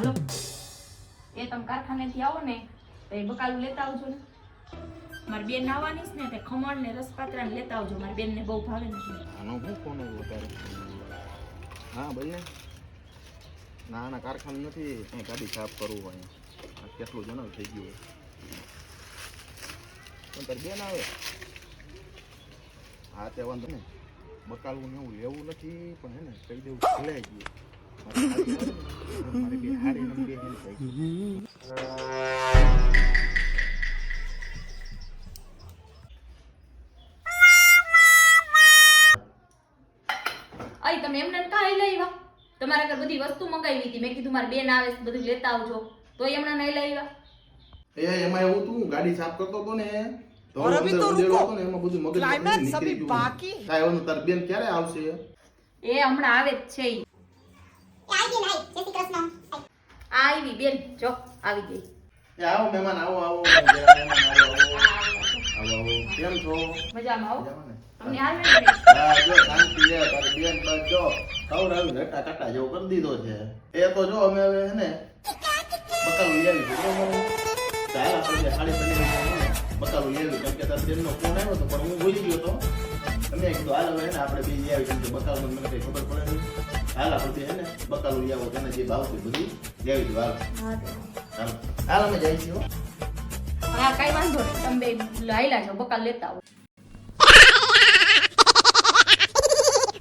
હાલો. એ તમે કારખાનેથી આવો ને, તો એ બકાલું લેતા આવજો ને. મારી બેન આવવાની છે ને, તે ખમણ ને રસપાત્રા ને લેતા આવજો. મારી બેનને બહુ ભાવે નથી. આનો હું કોનો વધારે? હા બોલ ને ના ના કારખાનું નથી અહીં ગાડી સાફ કરવું હોય. કેટલું જણાવ થઈ ગયું પણ તારી બેન આવે. હા, તે વાંધો ને બકાલવું ને એવું લેવું નથી, પણ હે ને, કહી દેવું ભૂલાઈ ગયું તમે એમને કાંઈ લાવ્યા તમારા ઘર બધી વસ્તુ મંગાવી હતી. મેં કીધું મારી બેન આવે બધું લેતા આવજો. તો એમને નહીં લાવ્યા એ એમાં એવું તું ગાડી સાફ કરતો હતો ને બાકી. બેન ક્યારે આવશે? એ હમણાં આવે જ છે આવી બેન જો આવી ગઈ. આવો મહેમાન આવો આવો કેમ છો? મજામાં આવો? અમને હાલ હા જો શાંતિ છે તારી બેન બસ જો. ખવડાવી ઘટા કટા જેવો કરી દીધો છે. એ તો જો અમે હવે હે ને બકાલું લઈ આવી બરોબર ચાલ આપણે સાડી બકાલું કેમ કે તારી બેનનો ફોન આવ્યો હતો પણ હું ભૂલી ગયો હતો તમે કીધું હાલ હવે ને આપણે બીજી આવી કેમ કે બકાલું મને કંઈ ખબર પડે નહીં. હાલ આપણે હે ને બકાલું લઈ આવો તેને જે ભાવ છે બધું લેવી દઉં હાલ. હાલ. અમે છીએ હા. કઈ વાંધો નહીં. તમે બે લાયલા છો બકાલ લેતા આવો.